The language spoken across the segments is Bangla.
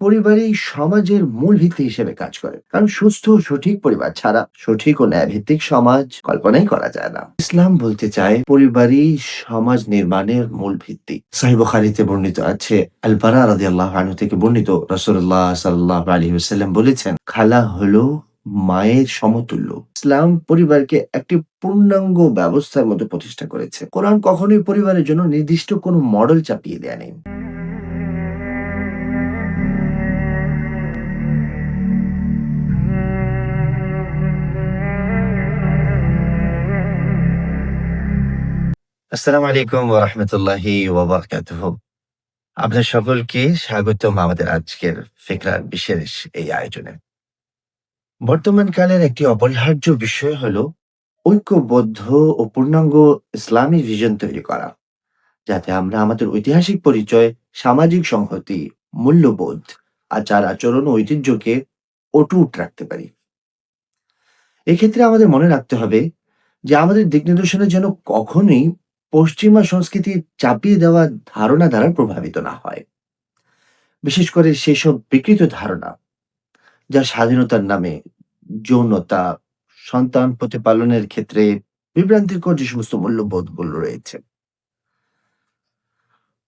পরিবারই সমাজের মূল ভিত্তি হিসেবে কাজ করে। কারণ সুস্থ ও সঠিক পরিবার ছাড়া সঠিক ও ন্যায়ভিত্তিক সমাজ কল্পনাই করা যায় না। ইসলাম বলতে চায় পরিবারই সমাজ নির্মাণের মূল ভিত্তি। সাহিব খারিতে বর্ণিত আছে, আলবারা রাজি আল্লাহ আনু থেকে বর্ণিত রসুল্লাহ সাল্লাহ আলী সাল্লাম বলেছেন, খালা হলো মায়ের সমতুল্য। ইসলাম পরিবারকে একটি পূর্ণাঙ্গ ব্যবস্থার মধ্যে প্রতিষ্ঠা করেছে। কোরআন কখনোই পরিবারের জন্য নির্দিষ্ট কোনো মডেল চাপিয়ে দেয় আসসালামু আলাইকুম ওয়া রাহমাতুল্লাহি ওয়া বারাকাতুহু আপনার সকলকে স্বাগতম আমাদের আজকের ফিকরার বিশেষ এই আয়োজনে। বর্তমান কালের একটি অপরিহার্য বিষয় হলো ঐক্যবদ্ধ ও পূর্ণাঙ্গ ইসলামী ভিজন তৈরি করা, যাতে আমরা আমাদের ঐতিহাসিক পরিচয়, সামাজিক সংহতি, মূল্যবোধ, আচার আচরণ ও ঐতিহ্যকে অটুট রাখতে পারি। এক্ষেত্রে আমাদের মনে রাখতে হবে যে আমাদের দিক নির্দেশনা যেন কখনোই পশ্চিমা সংস্কৃতি চাপিয়ে দেওয়া ধারণা দ্বারা প্রভাবিত না হয়। বিশেষ করে সেসব বিকৃত ধারণা, যা স্বাধীনতার নামে যৌনতা, সন্তান প্রতিপালনের ক্ষেত্রে বিভ্রান্তিকর যে সমস্ত মূল্যবোধগুলো রয়েছে।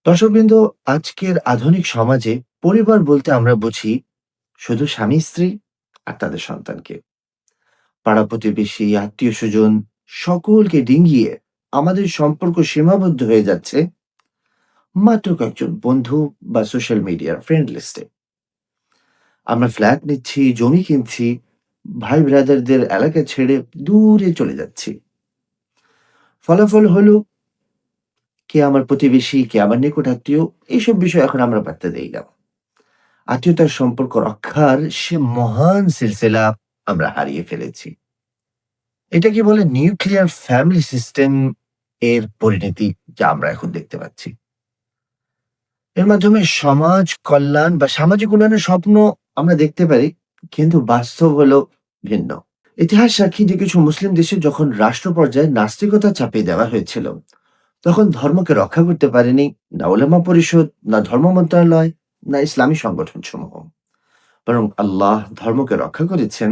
দর্শকবৃন্দ, আজকের আধুনিক সমাজে পরিবার বলতে আমরা বুঝি শুধু স্বামী, স্ত্রী আর তাদের সন্তানকে। পাড়া প্রতিবেশী আত্মীয় স্বজন সকলকে ডিঙ্গিয়ে আমাদের সম্পর্ক সীমাবদ্ধ হয়ে যাচ্ছে মাত্র কয়েকজন বন্ধু বা সোশ্যাল মিডিয়ার ফ্রেন্ড লিস্টে আমরা ফ্ল্যাট নিচ্ছি, জমি কিনছি, ভাই ব্রাদারদের এলাকা ছেড়ে দূরে চলে যাচ্ছি। ফলাফল হলো, কে আমার প্রতিবেশী, কে আমার নিকট আত্মীয়, এইসব বিষয় এখন আমরা পাত্তা দেই না। আত্মীয়তার সম্পর্ক রক্ষার সে মহান সিলসিলা আমরা হারিয়ে ফেলেছি। এটা কি বলে নিউক্লিয়ার ফ্যামিলি সিস্টেম এর পরিণতি যা আমরা এখন দেখতে পাচ্ছি। এর মাধ্যমে সমাজ কল্যাণ বা সামাজিক উন্নয়নের স্বপ্ন আমরা দেখতে পারি, কিন্তু বাস্তব হলো ভিন্ন। ইতিহাস সাক্ষী যে কিছু মুসলিম দেশে যখন রাষ্ট্র পর্যায়ে নাস্তিকতা চাপিয়ে দেওয়া হয়েছিল, তখন ধর্মকে রক্ষা করতে পারেনি না ওলামা পরিষদ, না ধর্ম মন্ত্রণালয়, না ইসলামী সংগঠন সমূহ বরং আল্লাহ ধর্মকে রক্ষা করেছেন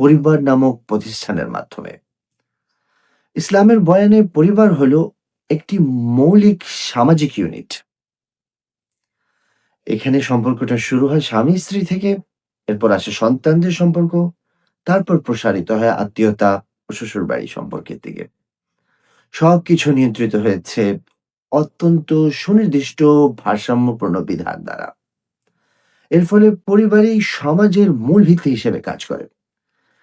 পরিবার নামক প্রতিষ্ঠানের মাধ্যমে। ইসলামের বয়ানে পরিবার হলো একটি মৌলিক সামাজিক ইউনিট এখানে সম্পর্কটা শুরু হয় স্বামী, স্ত্রী থেকে, এরপর আসে সন্তানদের সম্পর্ক, তারপর প্রসারিত হয় আত্মীয়তা ও শ্বশুর বাড়ি সম্পর্কের দিকে। সবকিছু নিয়ন্ত্রিত হয়েছে অত্যন্ত সুনির্দিষ্ট ভারসাম্যপূর্ণ বিধান দ্বারা। এর ফলে পরিবারই সমাজের মূল ভিত্তি হিসেবে কাজ করে।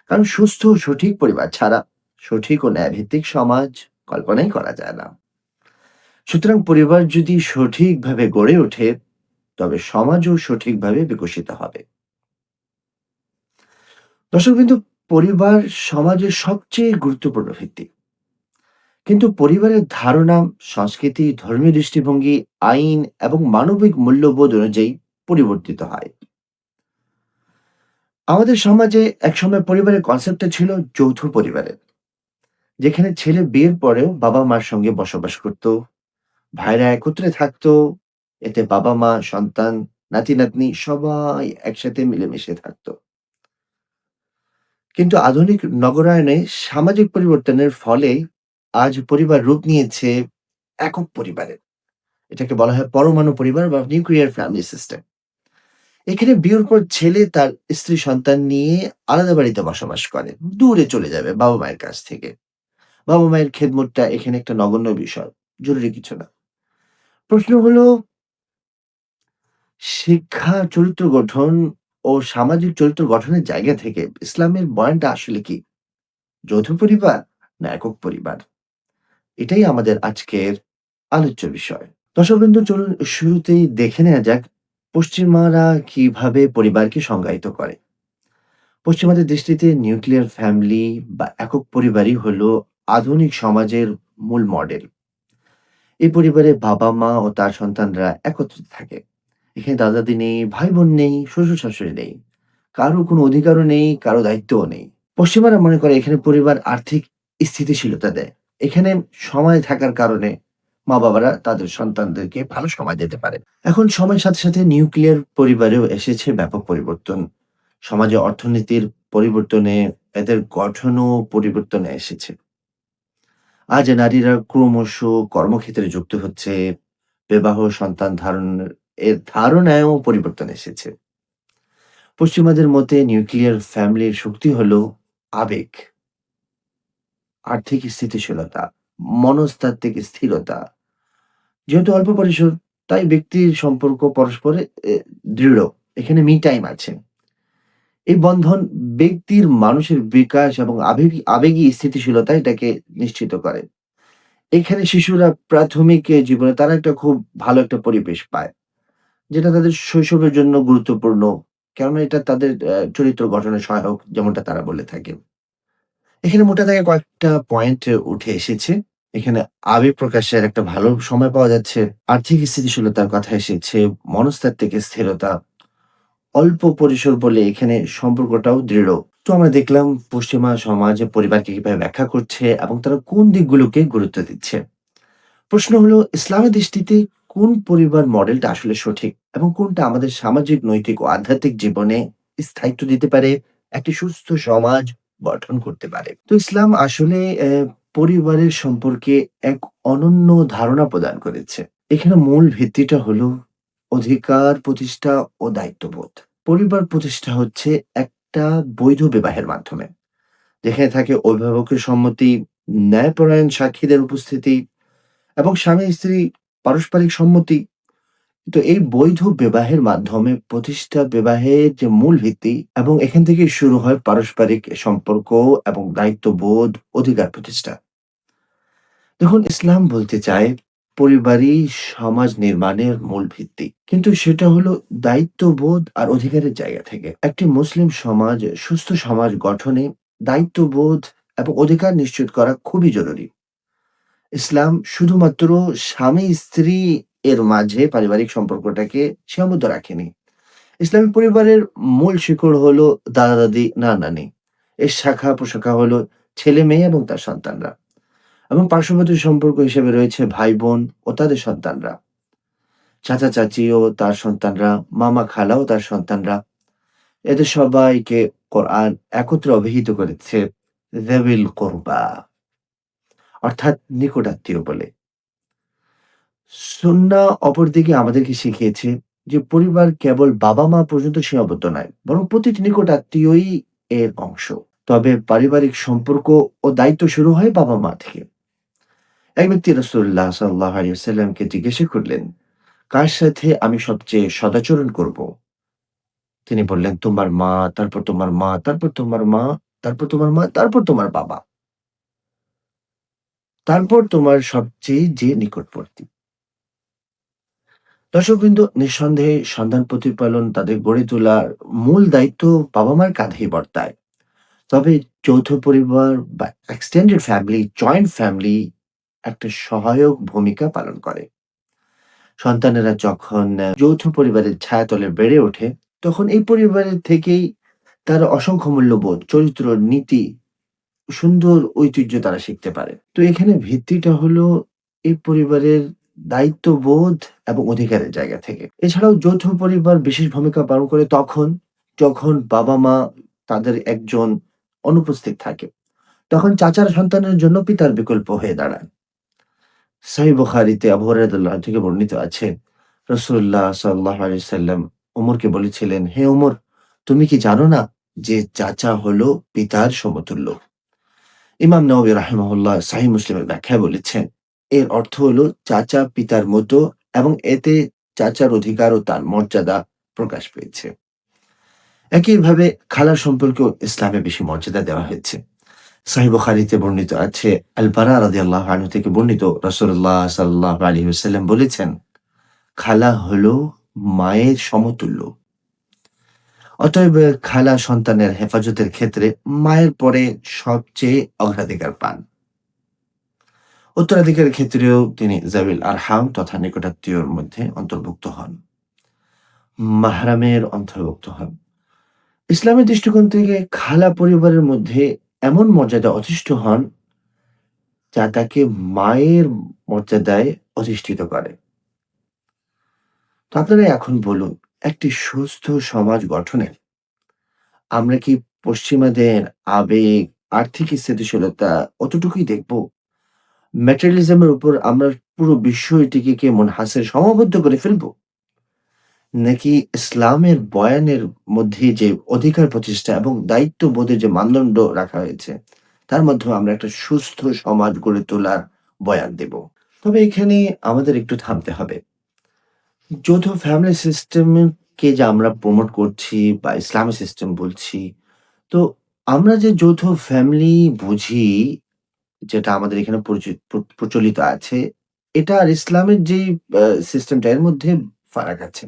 কারণ সুস্থ ও সঠিক পরিবার ছাড়া সঠিক ও ন্যায়ভিত্তিক সমাজ কল্পনাই করা যায় না। সুতরাং পরিবার যদি সঠিকভাবে গড়ে ওঠে, তবে সমাজও সঠিকভাবে বিকশিত হবে। দর্শক কিন্তু পরিবার সমাজের সবচেয়ে গুরুত্বপূর্ণ ভিত্তি। কিন্তু পরিবারের ধারণা, সংস্কৃতি, ধর্মীয় দৃষ্টিভঙ্গি, আইন এবং মানবিক মূল্যবোধ অনুযায়ী পরিবর্তিত হয়। আমাদের সমাজে একসময় পরিবারের কনসেপ্টটা ছিল যৌথ পরিবারের। যেখানে ছেলে বিয়ের পরেও বাবা মার সঙ্গে বসবাস করত। ভাইরা একত্রে থাকতো। এতে বাবা মা, সন্তান, নাতি, নাতনি সবাই একসাথে মিলেমিশে থাকতো। কিন্তু আধুনিক নগরায়নে সামাজিক পরিবর্তনের ফলে আজ পরিবার রূপ নিয়েছে একক পরিবারের। এটাকে বলা হয় পরমাণু পরিবার বা নিউক্লিয়ার ফ্যামিলি সিস্টেম। এখানে বিয়ের পর ছেলে তার স্ত্রী, সন্তান নিয়ে আলাদা বাড়িতে বসবাস করে। দূরে চলে যাবে বাবা মায়ের কাছ থেকে। বাবা মায়ের খেদমতটা এখানে একটা নগণ্য বিষয়, জরুরি কিছু না। প্রশ্ন হলো, শিক্ষা চরিত্র গঠন ও সামাজিক চরিত্র গঠনের জায়গা থেকে ইসলামের বয়ানটা আসলে কি? যৌথ পরিবার না একক পরিবার? এটাই আমাদের আজকের আলোচ্য বিষয়। দর্শকবৃন্দ চলুন শুরুতেই দেখে নেওয়া যাক, পশ্চিমারা কীভাবে পরিবারকে সংজ্ঞায়িত করে? পশ্চিমাদের দৃষ্টিতে নিউক্লিয়ার ফ্যামিলি বা একক পরিবারই হলো আধুনিক সমাজের মূল মডেল এই পরিবারে বাবা মা ও তার সন্তানরা একত্রিত থাকে এখানে দাদা দাদি নেই ভাই বোন নেই শ্বশুর শাশুড়ি নেই কারও কোনো অধিকারও নেই কারও দায়িত্বও নেই পশ্চিমারা মনে করে এখানে পরিবার আর্থিক স্থিতিশীলতা দেয় এখানে সময় থাকার কারণে মা-বাবারা তাদের সন্তানদেরকে ভালো সময় দিতে পারে। এখন সময়ের সাথে, সাথে নিউক্লিয়ার পরিবারেও এসেছে ব্যাপক পরিবর্তন। সমাজে অর্থনীতির পরিবর্তনে এদের গঠনও পরিবর্তনে এসেছে। আজ নারীরা ক্রমশ কর্মক্ষেত্রে যুক্ত হচ্ছে। বিবাহ, সন্তান ধারণের এর ধারণায়ও পরিবর্তন এসেছে। পশ্চিমাদের মতে নিউক্লিয়ার ফ্যামিলির শক্তি হলো আবেগ। আর্থিক স্থিতিশীলতা, মনস্তাত্ত্বিক স্থিরতা। যেহেতু অল্প পরিসর তাই ব্যক্তির সম্পর্ক পরস্পরে দৃঢ়। এখানে মি টাইম আছে। এই বন্ধন ব্যক্তির মানুষের বিকাশ এবং আবেগী আবেগী স্থিতিশীলতা এটাকে নিশ্চিত করে। এখানে শিশুরা প্রাথমিক জীবনে তারা একটা খুব ভালো একটা পরিবেশ পায়। যেটা তাদের শৈশবের জন্য গুরুত্বপূর্ণ। কেননা এটা তাদের চরিত্র গঠনে সহায়ক যেমনটা তারা বলে থাকেন। এখানে মোটা থেকে কয়েকটা পয়েন্ট উঠে এসেছে। এখানে আবেগ প্রকাশের একটা ভালো সময় পাওয়া যাচ্ছে। আর্থিক স্থিতিশীলতার কথা এসেছে, মনস্তাত্ত্বিক স্থিরতা। অল্প পরিসর বলে এখানে সম্পর্কটাও দৃঢ়। তো আমরা দেখলাম পশ্চিমা সমাজ পরিবারকে কীভাবে ব্যাখ্যা করছে এবং তারা কোন দিকগুলোকে গুরুত্ব দিচ্ছে। প্রশ্ন হলো ইসলামের দৃষ্টিতে কোন পরিবার মডেলটা আসলে সঠিক এবং কোনটা আমাদের সামাজিক, নৈতিক ও আধ্যাত্মিক জীবনে স্থায়িত্ব দিতে পারে, একটি সুস্থ সমাজ গঠন করতে পারে। তো ইসলাম আসলে পরিবারের সম্পর্কে এক অনন্য ধারণা প্রদান করেছে। এখানে মূল ভিত্তিটা হলো অধিকার প্রতিষ্ঠা ও দায়িত্ববোধ। পরিবার প্রতিষ্ঠা হচ্ছে একটা বৈধ বিবাহের মাধ্যমে। যেখানে থাকে অভিভাবকের সম্মতি, ন্যায়পরায়ণ সাক্ষীদের উপস্থিতি এবং স্বামী-স্ত্রী পারস্পরিক সম্মতি। তো এই বৈধ বিবাহের মাধ্যমে প্রতিষ্ঠা বিবাহের যে মূল ভিত্তি এবং এখান থেকেই শুরু হয় পারস্পরিক সম্পর্ক এবং দায়িত্ববোধ, অধিকার প্রতিষ্ঠা। দেখুন ইসলাম বলতে চায় পরিবারই সমাজ নির্মাণের মূল ভিত্তি। কিন্তু সেটা হলো দায়িত্ববোধ আর অধিকারের জায়গা থেকে। একটি মুসলিম সমাজ সুস্থ সমাজ গঠনে দায়িত্ববোধ এবং অধিকার নিশ্চিত করা খুবই জরুরি। ইসলাম শুধুমাত্র স্বামী-স্ত্রী এর মাঝে পারিবারিক সম্পর্কটাকে সীমাবদ্ধ রাখেনি। ইসলামী পরিবারের মূল শিকড় হলো দাদা-দাদি, নানা-নানী। এর শাখা-প্রশাখা হলো ছেলে-মেয়ে এবং তার সন্তানরা। এবং পার্শ্ববর্তী সম্পর্ক হিসেবে রয়েছে ভাই-বোন ও তাদের সন্তানরা। চাচা চাচি ও তার সন্তানরা, মামা-খালা ও তার সন্তানরা। এদের সবাইকে কোরআন একত্রে অভিহিত করেছে যাবিল কুরবা অর্থাৎ নিকটাত্মীয় বলে। সুন্নাহ অপরদিকে আমাদেরকে শিখিয়েছে যে পরিবার কেবল বাবা-মা পর্যন্ত সীমাবদ্ধ নয়, বরং প্রতিটি নিকটাত্মীয়ই এর অংশ। তবে পারিবারিক সম্পর্ক ও দায়িত্ব শুরু হয় বাবা-মা থেকে। এক ব্যক্তি রাসূলুল্লাহ সাল্লাল্লাহু আলাইহি ওয়াসাল্লামকে জিজ্ঞাসা করলেন, "কার সাথে আমি সবচেয়ে সদাচরণ করব?" তিনি বললেন, "তোমার মা, তারপর তোমার মা, তারপর তোমার মা, তারপর তোমার মা, তারপর তোমার বাবা। তারপর তোমার সবচেয়ে যে নিকটবর্তী।" দর্শকবৃন্দ নিঃসন্দেহে সন্তান প্রতিপালন তাদের গড়ে তোলার মূল দায়িত্ব বাবা-মার কাঁধেই বর্তায়। তবে যৌথ পরিবার বা এক্সটেন্ডেড ফ্যামিলি, জয়েন্ট ফ্যামিলি একটা সহায়ক ভূমিকা পালন করে। সন্তানেরা যখন যৌথ পরিবারের ছায়াতলে বেড়ে ওঠে, তখন এই পরিবারের থেকেই তার অসংখ্য মূল্যবোধ, চরিত্র, নীতি, সুন্দর ঐতিহ্য তারা শিখতে পারে। তো এখানে ভিত্তিটা হলো এই পরিবারের দায়িত্ববোধ এবং অধিকারের জায়গা থেকে। এছাড়াও যৌথ পরিবার বিশেষ ভূমিকা পালন করে তখন, যখন বাবা-মা তাদের একজন অনুপস্থিত থাকে। তখন চাচার সন্তানের জন্য পিতার বিকল্প হয়ে দাঁড়ায়। সহিহ বুখারীতে আবু হুরায়রা রাদিয়াল্লাহু থেকে বর্ণিত আছে, রাসূলুল্লাহ সাল্লাল্লাহু আলাইহি ওয়াসাল্লাম ওমরকে বলেছিলেন, "হে ওমর, তুমি কি জানো না যে চাচা হলো পিতার সমতুল্য?" ইমাম নাওয়াবী রাহিমাহুল্লাহ সহিহ মুসলিমের ব্যাখ্যায় বলেছেন, এর অর্থ হলো চাচা পিতার মতো এবং এতে চাচার অধিকার ও তার মর্যাদা প্রকাশ পেয়েছে। একইভাবে খালার সম্পর্কেও ইসলামে বেশি মর্যাদা দেওয়া হয়েছে। সহিহ বুখারীতে বর্ণিত আছে, আল বারা রাদিয়াল্লাহু আনহু থেকে বর্ণিত রাসূলুল্লাহ সাল্লাল্লাহু আলাইহি ওয়াসাল্লাম বলেছেন, "খালা হলো মায়ের সমতুল্য।" অতএব খালা সন্তানের হেফাজতের ক্ষেত্রে মায়ের পরে সবচেয়ে অগ্রাধিকার পান। উত্তরাধিকারের ক্ষেত্রেও তিনি যাবিল আরহাম তথা নিকটাত্মীয়র মধ্যে অন্তর্ভুক্ত হন। মাহরামের অন্তর্ভুক্ত হন। ইসলামের দৃষ্টিকোণ থেকে খালা পরিবারের মধ্যে এমন মর্যাদা অধিষ্ঠ হন যা তাকে মায়ের মর্যাদায় অধিষ্ঠিত করে। আপনারা এখন বলুন, একটি সুস্থ সমাজ গঠনে আমরা কি পশ্চিমাদের আবেগ, আর্থিক স্থিতিশীলতা অতটুকুই দেখব? ম্যাটেরিয়ালিজম এর উপর আমরা পুরো বিষয়টিকে কি মুনহাসির সীমাবদ্ধ করে ফেলব? নাকি ইসলামের বয়ানের মধ্যে যে অধিকার প্রতিষ্ঠা এবং দায়িত্ববোধের যে মানদণ্ড রাখা হয়েছে, তার মাধ্যমে আমরা একটা সুস্থ সমাজ গড়ে তোলার বয়ান দেব? তবে এখানে আমাদের একটু থামতে হবে। যৌথ ফ্যামিলি সিস্টেম কে যে আমরা প্রমোট করছি বা ইসলামী সিস্টেম বলছি, তো আমরা যে যৌথ ফ্যামিলি বুঝি, যেটা আমাদের এখানে প্রচি প্র প্রচলিত আছে, এটা আর ইসলামের আ সিস্টেমটা এর মধ্যে ফারাক আছে।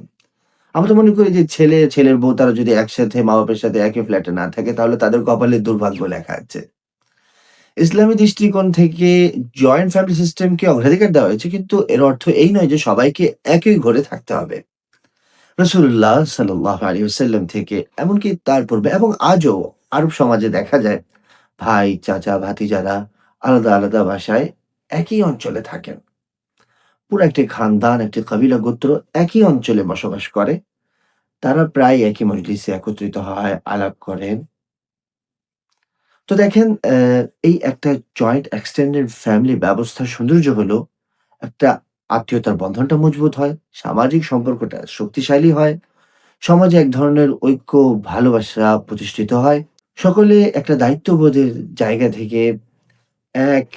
আমরা তো মনে করি যে ছেলে, ছেলের বউ তারা যদি একসাথে মা-বাপের সাথে একই ফ্ল্যাটে না থাকে তাহলে তাদের কপালে দুর্ভাগ্য লেখা আছে। ইসলামী দৃষ্টিকোণ থেকে জয়েন্ট ফ্যামিলি সিস্টেমকে অগ্রাধিকার দেওয়া হয়েছে কিন্তু এর অর্থ এই নয় যে সবাইকে একই ঘরে থাকতে হবে। রসুল্লাহ সাল্লাল্লাহু আলাইহি ওয়াসাল্লাম থেকে এমনকি তার পূর্বে এবং আজও আরব সমাজে দেখা যায় ভাই, চাচা, ভাতিজারা আলাদা, আলাদা ভাষায় একই অঞ্চলে থাকেন। পুরো একটি খানদান, একটি কবিলা গোত্র একই অঞ্চলে বসবাস করে। তারা প্রায় একই মজলিসে একত্রিত হয়, আলাপ করেন। তো দেখেন এই একটা জয়েন্ট এক্সটেন্ডেড ফ্যামিলি ব্যবস্থার সৌন্দর্য হলো একটা আত্মীয়তার বন্ধনটা মজবুত হয়, সামাজিক সম্পর্কটা শক্তিশালী হয়, সমাজে এক ধরনের ঐক্য, ভালোবাসা প্রতিষ্ঠিত হয়। সকলে একটা দায়িত্ববোধের জায়গা থেকে এক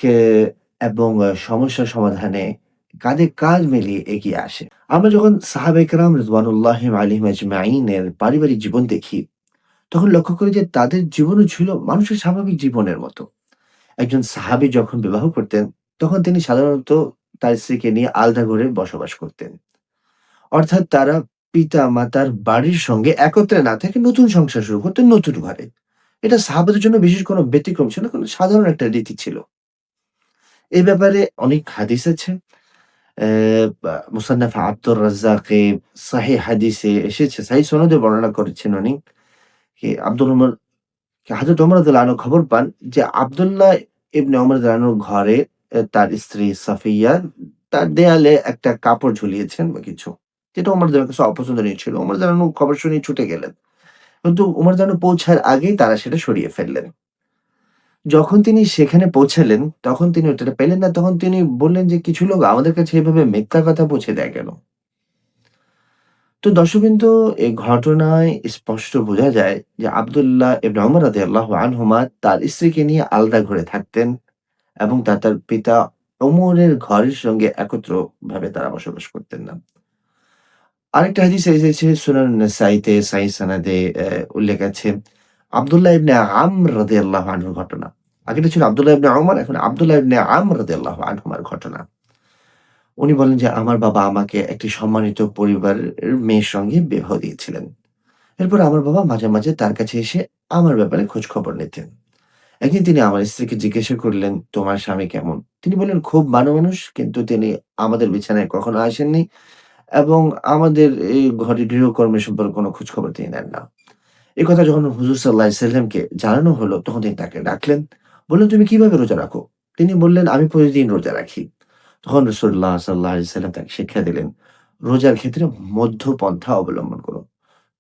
এবং সমস্যা সমাধানে কাঁধে কাঁধ মিলিয়ে এগিয়ে আসে। আমরা যখন সাহাবা ইকরাম রিদওয়ানুল্লাহি আলাইহিম আজমাইন এর পারিবারিক জীবন দেখি, তখন লক্ষ্য করি যে তাদের জীবনও ছিল মানুষের স্বাভাবিক জীবনের মতো। একজন সাহাবী যখন বিবাহ করতেন, তখন তিনি সাধারণত তার স্ত্রীকে নিয়ে আলাদা ঘরে বসবাস করতেন। অর্থাৎ তারা পিতা-মাতার বাড়ির সঙ্গে একত্রে না থেকে নতুন সংসার শুরু করতেন নতুন ঘরে। এটা সাহাবাদের জন্য বিশেষ কোনো ব্যতিক্রম ছিল না, কোনো সাধারণ একটা রীতি ছিল। এ ব্যাপারে অনেক হাদিস আছে। মুসান্নাফ আব্দুর রাজ্জাকে সহিহ হাদিসে এসেছে, সহিহ সনদে বর্ণনা করেছেন উনি। কি আব্দুল উমর হযরত ওমর আনহু খবর পান যে আব্দুল্লাহ ইবনে ওমর আনহুর ঘরে তার স্ত্রী সাফিয়া তার দেয়ালে একটা কাপড় ঝুলিয়েছেন বা কিছু। যেটা ওমর আনহু কাছে অপছন্দনীয় ছিল। ওমর আনহু খবর শুনে ছুটে গেলেন। কিন্তু ওমর আনহু পৌঁছার আগেই তারা সেটা সরিয়ে ফেললেন। যখন তিনি সেখানে পৌঁছালেন, তখন তিনি ওটা পেলেন না। তখন তিনি বললেন যে, "কিছু লোক আমাদের কাছে এভাবে মিথ্যা কথা পৌঁছে দেয় কেন?" তো দর্শকবৃন্দ এই ঘটনায় স্পষ্ট বোঝা যায় যে আবদুল্লাহ আব্দুল্লাহ ইবনে ওমর রাদিয়াল্লাহু আনহুমা তার স্ত্রীকে নিয়ে আলাদা ঘরে থাকতেন এবং তা তার পিতা ওমরের ঘরের সঙ্গে একত্রভাবে তারা বসবাস করতেন না। আরেকটা হাদিসে এসেছে সুনান নাসাইতে সহিহ সনদে উল্লেখ আছে আব্দুল্লাহ ইবনে আমর আল্লাহ আনহুর ঘটনা। আগেটা ছিল আব্দুল্লাহ ইবনে ওমর, এখন আব্দুল্লাহ ইবনে আমর আল্লাহ আনহুমার ঘটনা। উনি বলেন যে, "আমার বাবা আমাকে একটি সম্মানিত পরিবারের মেয়ের সঙ্গে বিবাহ দিয়েছিলেন। এরপর আমার বাবা মাঝে, মাঝে তার কাছে এসে আমার ব্যাপারে খোঁজখবর নিতেন। একদিন তিনি আমার স্ত্রীকে জিজ্ঞাসা করলেন, 'তোমার স্বামী কেমন?' তিনি বললেন, 'খুব ভালো মানুষ, কিন্তু তিনি আমাদের বিছানায় কখনো আসেননি এবং আমাদের এই ঘরের গৃহকর্মের সম্পর্কে কোনো খোঁজখবর তিনি নেন না।' এ কথা যখন হুজুর আলাইহি সাল্লামকে জানানো হলো, তখন তিনি তাকে ডাকলেন। বললেন, "তুমি কীভাবে রোজা রাখো?" তিনি বললেন, "আমি প্রতিদিন রোজা রাখি।" তখন রাসূলুল্লাহ সাল্লাল্লাহু আলাইহি সাল্লাম তাকে শিক্ষা দিলেন, "রোজার ক্ষেত্রে মধ্যপন্থা অবলম্বন করো।"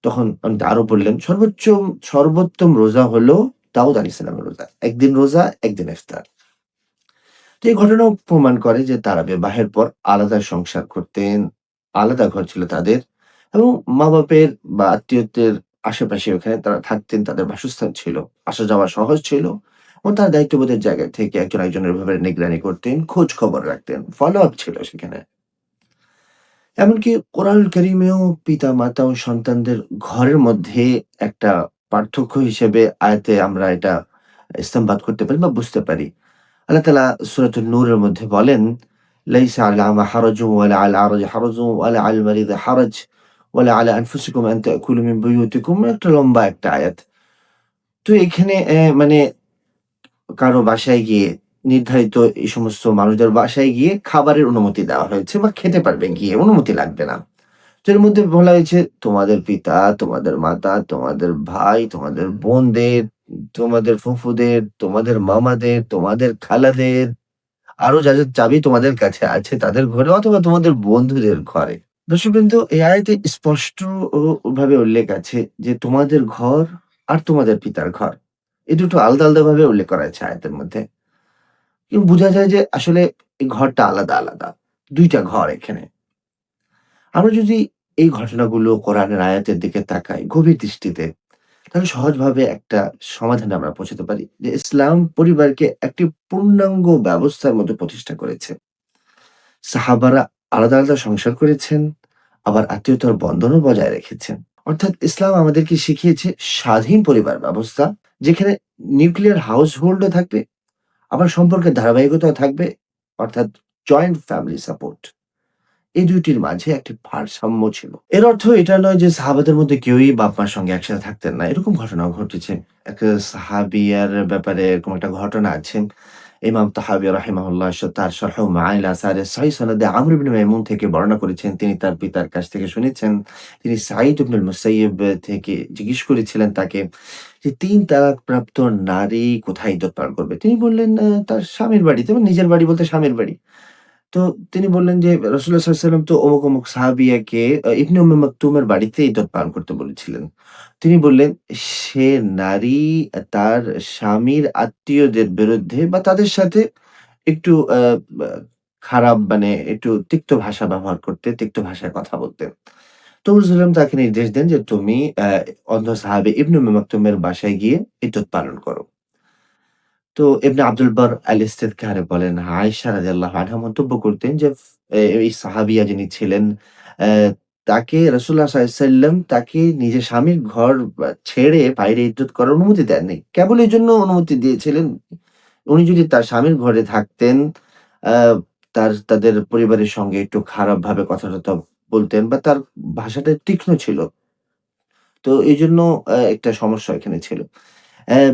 তখন উনি আরও বললেন, "সর্বোচ্চ সর্বোত্তম রোজা হলো দাউদ আলাইহিস সালামের রোজা। একদিন রোজা, একদিন ইফতার।" তো এই ঘটনাও প্রমাণ করে যে তারা বিবাহের পর আলাদা সংসার করতেন, আলাদা ঘর ছিল তাদের এবং মা-বাপের বা আত্মীয়দের আশেপাশে ওখানে তারা থাকতেন, তাদের বাসস্থান ছিল। আসা যাওয়া সহজ ছিল এবং তারা দায়িত্ববোধের জায়গা থেকে একজন একজনের ব্যাপারে নিগরানি করতেন, খোঁজ খবর রাখতেন। ফলো-আপ ছিল সেখানে। এমনকি কোরআনুল কারীমেও পিতা-মাতা ও সন্তানদের ঘরের মধ্যে একটা পার্থক্য হিসেবে আয়াতে আমরা এটা ইস্তেমবাত করতে পারি বা বুঝতে পারি। আল্লাহ তাআলা সূরাতুন নূরের মধ্যে বলেন, "লাইসা আল আমা হারাজুন ওয়ালা আল হারাজুন ওয়ালা আল মারিদ হারাজ ওয়ালা আলা আনফুসিকুম আন তাকুলু মিন বুয়ুতিকুম" একটা লম্বা একটা আয়াত। তো এখানে মানে কারও বাসায় গিয়ে নির্ধারিত এই সমস্ত মানুষদের বাসায় গিয়ে খাবারের অনুমতি দেওয়া হয়েছে বা খেতে পারবে গিয়ে, অনুমতি লাগবে না। তো এর মধ্যে বলা হয়েছে তোমাদের পিতা, তোমাদের মাতা, তোমাদের ভাই, তোমাদের বোনদের, তোমাদের ফুফুদের, তোমাদের মামাদের, তোমাদের খালাদের আরও যাদের চাবি তোমাদের কাছে আছে তাদের ঘরে অথবা তোমাদের বন্ধুদের ঘরে। দর্শকবৃন্দ এই আয়াতে স্পষ্ট ও ভাবে উল্লেখ আছে যে তোমাদের ঘর আর তোমাদের পিতার ঘর। এই দুটো আলাদা, আলাদা ভাবে উল্লেখ করা আছে আয়াতের মধ্যে। কিন্তু বোঝা যায় যে আসলে এই ঘরটা আলাদা, আলাদা। দুইটা ঘর এখানে। আমরা যদি এই ঘটনাগুলো কোরআনের আয়াতের দিকে তাকাই গভীর দৃষ্টিতে, তাহলে সহজভাবে একটা সমাধানে আমরা পৌঁছাতে পারি যে ইসলাম পরিবারকে একটি পূর্ণাঙ্গ ব্যবস্থার মধ্যে প্রতিষ্ঠা করেছে। সাহাবারা আলাদা, আলাদা সংসার করেছেন, আবার আত্মীয়তার বন্ধনও বজায় রেখেছেন। অর্থাৎ ইসলাম আমাদেরকে শিখিয়েছে স্বাধীন পরিবার ব্যবস্থা, যেখানে নিউক্লিয়ার হাউসহোল্ড ও থাকবে, আবার সম্পর্কের ধারাবাহিকতাও থাকবে, অর্থাৎ জয়েন্ট ফ্যামিলি সাপোর্ট। এই ২ টির মাঝে একটি ভারসাম্য ছিল। এর অর্থ এটা নয় যে সাহাবাদের মধ্যে কেউই বাপ-মার সঙ্গে একসাথে থাকতেন না। এরকম ঘটনাও ঘটেছে। এক সাহাবিয়ার ব্যাপারে এরকম একটা ঘটনা আছে। ইমাম তাহাবি রাহিমাহুল্লাহ তার সরহ মাইল আসারে সাই সনদে আমর ইবনে মাইমুন থেকে বর্ণনা করেছেন। তিনি তার পিতার কাছ থেকে শুনেছেন। তিনি সাইদ ইবনুল মুসাইয়্যিব থেকে জিজ্ঞেস করেছিলেন তাকে যে, তিন তালাক প্রাপ্ত নারী কোথায় ইদ্যত পালন করবে? তিনি বললেন তার স্বামীর বাড়িতে। নিজের বাড়ি বলতে স্বামীর বাড়ি। তো তিনি বললেন যে রাসূলুল্লাহ সাল্লাল্লাহু তো অমুক, অমুক সাহাবিয়াকে ইবনে উম্মে মাকতুমের বাড়িতে ইদ্যত পালন করতে বলেছিলেন। তিনি বললেন, "সে নারী তার স্বামীর আত্মীয়দের বিরুদ্ধে বা তাদের সাথে একটু খারাপ মানে একটু তিক্ত ভাষা ব্যবহার করতে, তিক্ত ভাষায় কথা বলতে।" তো রাসূলুল্লাহ তাকে নির্দেশ দেন যে, "তুমি অন্ধ সাহাবী ইবনে উম্মে মাকতুমের বাসায় গিয়ে ইদ্যত পালন করো।" তো ইবনে আব্দুল বার আল ইস্তিযকারে বলেন, আয়েশা রাদিয়াল্লাহু আনহা মন্তব্য করতেন যে এই সাহাবিয়া যিনি ছিলেন তাকে রাসূলুল্লাহ সাল্লাল্লাহু তাকে নিজের স্বামীর ঘর ছেড়ে বাইরে ইদ্যত করার অনুমতি দেননি। কেবল এজন্য অনুমতি দিয়েছিলেন, উনি যদি তার স্বামীর ঘরে থাকতেন, তার তাদের পরিবারের সঙ্গে একটু খারাপভাবে কথা-টথা বলতেন বা তার ভাষাটা তীক্ষ্ণ ছিল। তো এইজন্য আ একটা সমস্যা এখানে ছিল।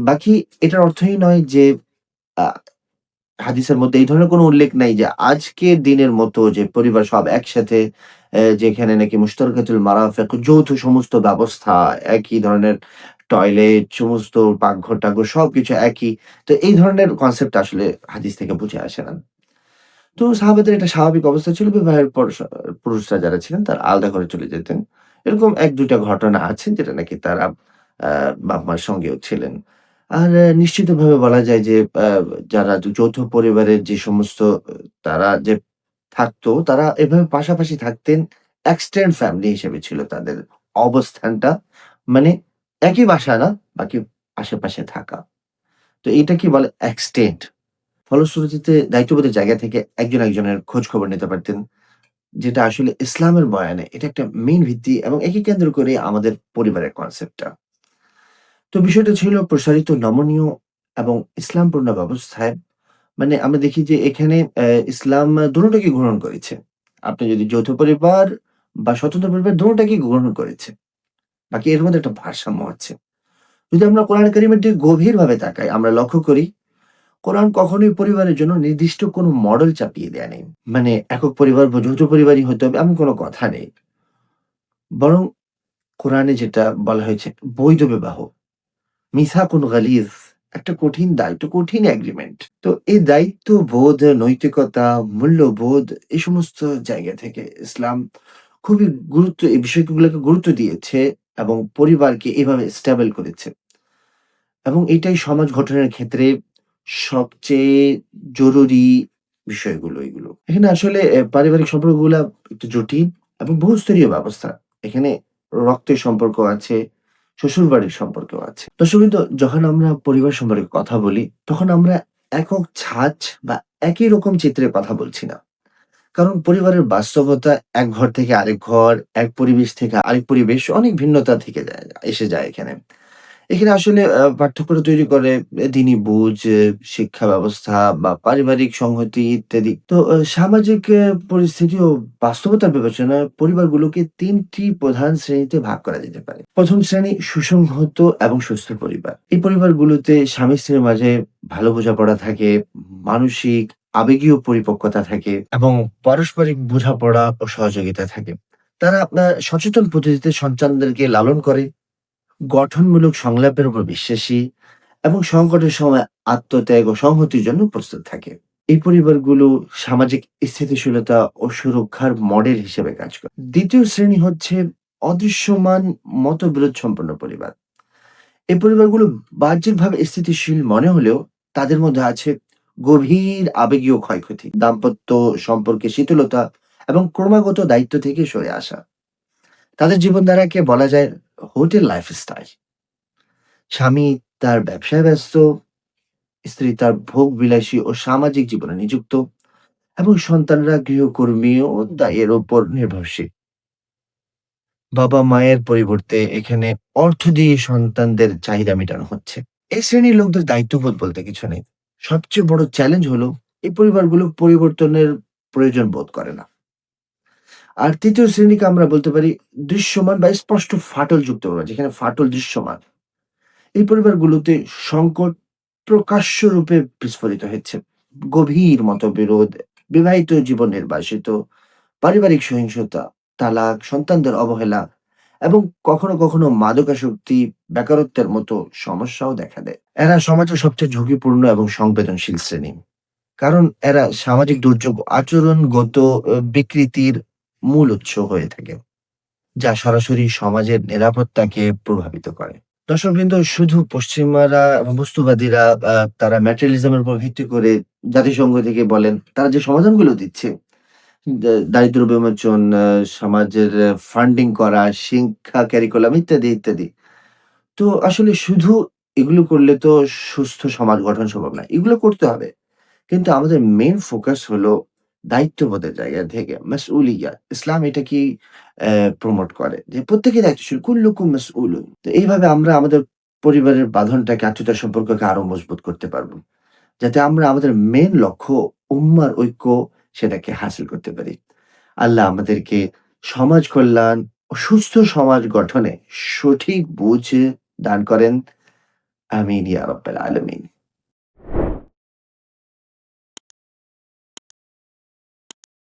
বাকি এটার অর্থই নয় যে হাদিসের মধ্যে এই ধরনের কোনো উল্লেখ নাই যে আজকের দিনের মতো যে পরিবার সব একসাথে যেখানে নাকি মুশতারাকাতুল মারাফিক যৌথ সমস্ত ব্যবস্থা, একই ধরনের টয়লেট, সমস্ত পাকঘর-টাকঘর সবকিছু একই। তো এই ধরনের কনসেপ্ট আসলে হাদিস থেকে বুঝে আসে না। তো সাহাবাদের এটা স্বাভাবিক অবস্থা ছিল। বিবাহের পর পুরুষরা যারা ছিলেন তারা আলাদা ঘরে চলে যেতেন। এরকম ১-২ টা ঘটনা আছে যেটা নাকি তারা আ বাপ-মার সঙ্গেও ছিলেন। আর নিশ্চিতভাবে বলা যায় যে যারা যৌথ পরিবারের যে সমস্ত তারা যে থাকতো তারা এভাবে পাশাপাশি থাকতেন। এক্সটেন্ড ফ্যামিলি হিসেবে ছিল তাদের অবস্থানটা। মানে একই বাসা না, বাকি আশেপাশে থাকা। তো এটা কি বলে এক্সটেন্ড। ফলশ্রুতিতে দায়িত্ববোধের জায়গা থেকে একজন একজনের খোঁজ খবর নিতে পারতেন। যেটা আসলে ইসলামের বয়ানে এটা একটা মেইন ভিত্তি এবং একে কেন্দ্র করে আমাদের পরিবারের কনসেপ্টটা। তো বিষয়টা ছিল প্রসারিত নমনীয় এবং ইসলামপূর্ণ ব্যবস্থায়। মানে আমরা দেখি যে এখানে ইসলাম দোনোটাকে গ্রহণ করেছে। আপনি যদি যৌথ পরিবার বা স্বতন্ত্র পরিবার দোনোটাকেই গ্রহণ করেছে। বাকি এর মধ্যে একটা ভারসাম্য আছে। যদি আমরা কোরআন কারিমের দিকে গভীরভাবে তাকাই, আমরা লক্ষ্য করি কোরআন কখনোই পরিবারের জন্য নির্দিষ্ট কোনো মডেল চাপিয়ে দেয়া নেই। মানে একক পরিবার বা যৌথ পরিবারই হতে হবে এমন কোনো কথা নেই। বরং কোরআনে যেটা বলা হয়েছে বৈধ বিবাহ, মিসাকুন গালিজ একটা কঠিন দায়িত্ব, কঠিন এগ্রিমেন্ট। তো এই দায়িত্ববোধ, নৈতিকতা, মূল্যবোধ এই সমস্ত জায়গা থেকে ইসলাম খুবই গুরুত্ব এই বিষয়গুলোকে গুরুত্ব দিয়েছে এবং পরিবারকে এভাবে স্টেবল করেছে। এবং এটাই সমাজ গঠনের ক্ষেত্রে সবচেয়ে জরুরি বিষয়গুলো এগুলো। এখানে আসলে পারিবারিক সম্পর্কগুলা একটু জটিল এবং বহুস্তরীয় ব্যবস্থা। এখানে রক্তের সম্পর্ক আছে, শ্বশুরবাড়ির সম্পর্কেও আছে। দর্শকবৃন্দ যখন আমরা পরিবার সম্পর্কে কথা বলি, তখন আমরা একক ছাঁচ বা একই রকম চিত্রে কথা বলছি না। কারণ পরিবারের বাস্তবতা এক ঘর থেকে আরেক ঘর, এক পরিবেশ থেকে আরেক পরিবেশ অনেক ভিন্নতা থেকে যায় এসে যায় এখানে। এখানে আসলে আ পার্থক্যটা তৈরি করে এ দিনী বুঝ, শিক্ষা ব্যবস্থা বা পারিবারিক সংহতি ইত্যাদি। তো সামাজিক পরিস্থিতি ও বাস্তবতার বিবেচনায় পরিবারগুলোকে ৩ টি প্রধান শ্রেণীতে ভাগ করা যেতে পারে। ১ম শ্রেণি সুসংহত এবং সুস্থ পরিবার। এই পরিবারগুলোতে স্বামী-স্ত্রীর মাঝে ভালো বোঝাপড়া থাকে, মানসিক, আবেগীয় পরিপক্কতা থাকে এবং পারস্পরিক বোঝাপড়া ও সহযোগিতা থাকে। তারা আপনার সচেতন পদ্ধতিতে সন্তানদেরকে লালন করে, গঠনমূলক সংলাপের উপর বিশ্বাসী এবং সংকটের সময় আত্মত্যাগ ও সংহতির জন্য প্রস্তুত থাকে। এই পরিবারগুলো সামাজিক স্থিতিশীলতা ও সুরক্ষার মডেল হিসেবে কাজ করে। দ্বিতীয় শ্রেণি হচ্ছে অদৃশ্যমান মতবিরোধ সম্পন্ন পরিবার। এই পরিবারগুলো বাহ্যিকভাবে স্থিতিশীল মনে হলেও তাদের মধ্যে আছে গভীর আবেগীয় ক্ষয়ক্ষতি, দাম্পত্য সম্পর্কে শীতলতা এবং ক্রমাগত দায়িত্ব থেকে সরে আসা। তাদের জীবনধারাকে বলা যায় হোটেল লাইফস্টাইল। স্বামী তার ব্যবসায় ব্যস্ত, স্ত্রী তার ভোগবিলাসী ও সামাজিক জীবনে নিযুক্ত এবং সন্তানরা গৃহকর্মী ও দায়ের উপর নির্ভরশীল। বাবা-মায়ের পরিবর্তে এখানে অর্থ দিয়ে সন্তানদের চাহিদা মেটানো হচ্ছে। এই শ্রেণির লোকদের দায়িত্ববোধ বলতে কিছু নেই। সবচেয়ে বড় চ্যালেঞ্জ হলো এই পরিবারগুলো পরিবর্তনের প্রয়োজন বোধ করে না। আর তৃতীয় শ্রেণীকে আমরা বলতে পারি দৃশ্যমান বা স্পষ্ট ফাটলযুক্ত পরিবার, যেখানে ফাটল দৃশ্যমান। এই পরিবারগুলোতে সংকট প্রকাশ্য রূপে বিস্ফোরিত হচ্ছে। গভীর মতবিরোধ, বিবাহিত জীবন নির্বাসিত, পারিবারিক সহিংসতা, তালাক, সন্তানদের অবহেলা এবং কখনো, কখনো মাদকাসক্তি, বেকারত্বের মতো সমস্যাও দেখা দেয়। এরা সমাজের সবচেয়ে ঝুঁকিপূর্ণ এবং সংবেদনশীল শ্রেণি। কারণ এরা সামাজিক দুর্যোগ আচরণগত বিকৃতির মূল উৎস হয়ে থাকে। যা সরাসরি সমাজের নিরাপত্তাকে প্রভাবিত করে। দর্শক কিন্তু শুধু পশ্চিমারা বস্তুবাদীরা তারা ম্যাটেরিয়ালিজম এর উপর ভিত্তি করে জাতিসংঘ থেকে বলেন, তারা যে সমাধানগুলো দিচ্ছে, দা দারিদ্র্য বিমোচন, সমাজের ফান্ডিং করা, শিক্ষা ক্যারিকুলাম ইত্যাদি, ইত্যাদি। তো আসলে শুধু এগুলো করলে তো সুস্থ সমাজ গঠন সম্ভব না। এগুলো করতে হবে। কিন্তু আমাদের মেন ফোকাস হলো দায়িত্ববোধের জায়গা থেকে মাসউলিয়া। ইসলাম এটা কি প্রমোট করে যে প্রত্যেকেই দায়িত্বশীল। কুল্লুকুম মাসউলুন। তো এইভাবে আমরা আমাদের পরিবারের বাঁধনটাকে, আত্মীয়তার সম্পর্ককে আরও মজবুত করতে পারব। যাতে আমরা আমাদের মেন লক্ষ্য, উম্মার ঐক্য, সেটাকে হাসিল করতে পারি। আল্লাহ আমাদেরকে সমাজ কল্যাণ ও সুস্থ সমাজ গঠনে সঠিক বুঝ দান করেন। আমিন ইয়া আলামিন।